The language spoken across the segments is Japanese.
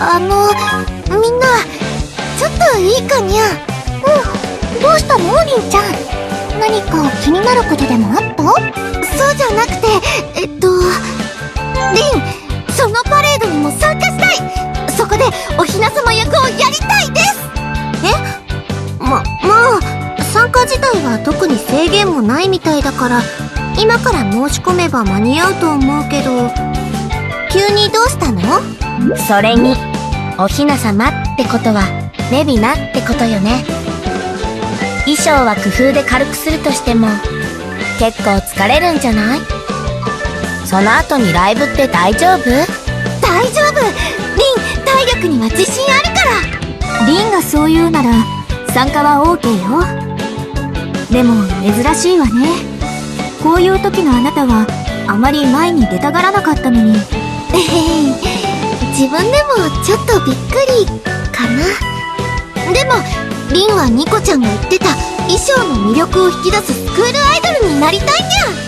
あのみんなちょっといいかにゃ。うんどうしたのりんちゃん。何か気になることでもあった？そうじゃなくてえっとりんそのパレードにも参加したい。そこでおひな様役をやりたいです。え？ままあ参加自体は特に制限もないみたいだから今から申し込めば間に合うと思うけど急にどうしたの？それに、おひなさまってことは、メビナってことよね。衣装は工夫で軽くするとしても、結構疲れるんじゃない？その後にライブって大丈夫？大丈夫。リン体力には自信あるから。リンがそう言うなら参加は OK よ。でも珍しいわね。こういう時のあなたはあまり前に出たがらなかったのに自分でもちょっとびっくりかな。でもリンはニコちゃんが言ってた衣装の魅力を引き出すスクールアイドルになりたいにゃ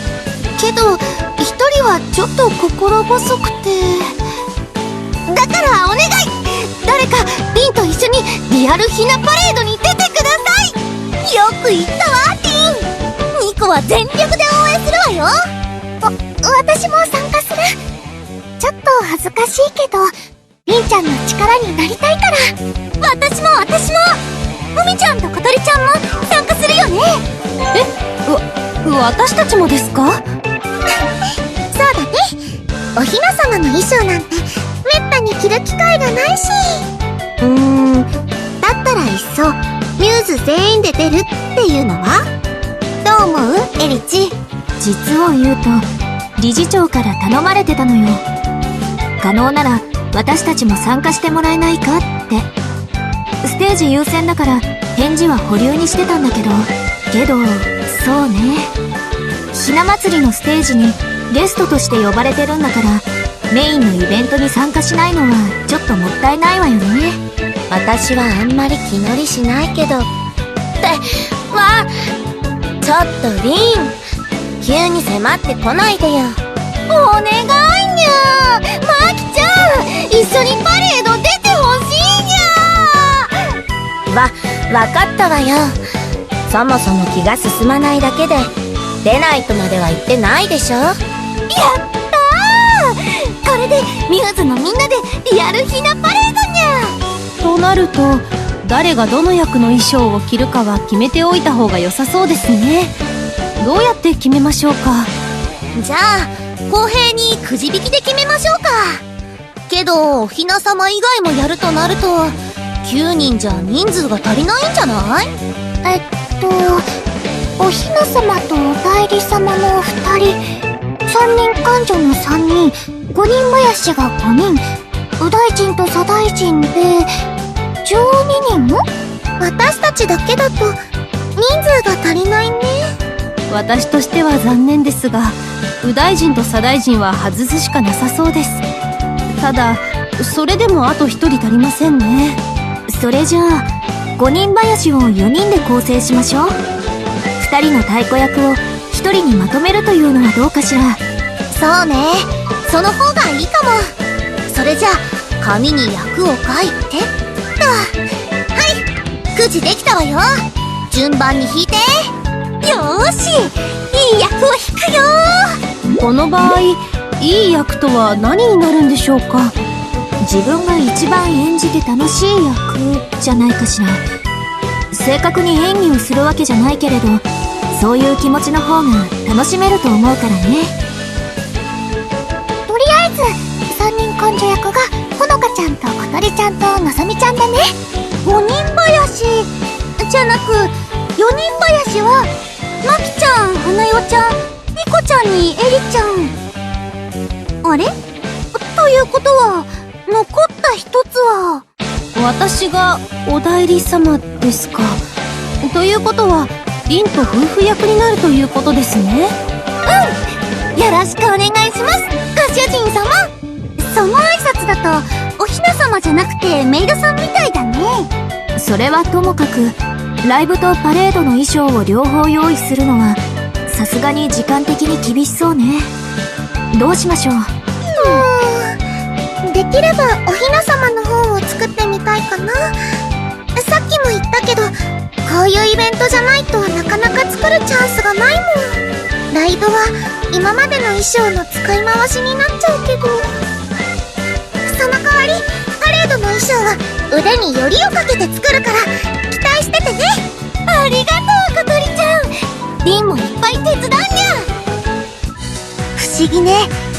けど一人はちょっと心細くて。だからお願い。誰かリンと一緒にリアルひなパレードに出てください。よく言ったわリン。ニコは全力で応援するわよ。わ私も参加する。ちょっと恥ずかしいけど、りんちゃんの力になりたいから。私も私もふみちゃんとことりちゃんも参加するよねわ私たちもですか？そうだね。おひな様の衣装なんて、めったに着る機会がないし。うーん、だったらいっそ、ミューズ全員で出るっていうのは？どう思うエリチ？実を言うと理事長から頼まれてたのよ可能なら私たちも参加してもらえないかって。ステージ優先だから返事は保留にしてたんだけど。けどそうね。ひな祭りのステージにゲストとして呼ばれてるんだからメインのイベントに参加しないのはちょっともったいないわよね。私はあんまり気乗りしないけど。って、わちょっとリン。急に迫ってこないでよ。お願いゃーマキちゃん一緒にパレード出てほしいにゃわ、わかったわよ。そもそも気が進まないだけで、出ないとまでは言ってないでしょ。やったー。これでミューズのみんなでリアルひなパレードにゃとなると誰がどの役の衣装を着るかは決めておいた方が良さそうですね。どうやって決めましょうか？じゃあ公平にくじ引きで決めましょうか。けどおひな様以外もやるとなると9人じゃ人数が足りないんじゃない？えっとおひな様とお代理様の2人三人官女の3人五人林が5人。右大臣と左大臣で12人私たちだけだと人数が足りないね。私としては残念ですが右大臣と左大臣は外すしかなさそうです。ただそれでもあと1人足りませんね。それじゃあ5人林を4人で構成しましょう。2人の太鼓役を1人にまとめるというのはどうかしら。そうね。その方がいいかも。それじゃあ紙に役を書いて。っとはい。くじできたわよ。順番に引いて。よーし。いい役を引くよこの場合いい役とは何になるんでしょうか？自分が一番演じて楽しい役じゃないかしら。正確に演技をするわけじゃないけれどそういう気持ちの方が楽しめると思うからね。とりあえず3人根性役がほのかちゃんとことりちゃんとのぞみちゃんだね。5人林じゃなく4人林はまきちゃん花代ちゃんニコちゃんにエリちゃん。あれ？ということは残った一つは？私がお代理様ですか？ということは凛と夫婦役になるということですね。よろしくお願いします。ご主人様。その挨拶だとおひな様じゃなくてメイドさんみたいだね。それはともかくライブとパレードの衣装を両方用意するのはさすがに時間的に厳しそうね。どうしましょう？できればおひな様の方かな。さっきも言ったけどこういうイベントじゃないとなかなか作るチャンスがないもん。ライブは今までの衣装の使い回しになっちゃうけど。その代わりパレードの衣装は腕によりをかけて作るから期待しててね。ありがとう小鳥ちゃんリンもいっぱい手伝うにゃ。不思議ね。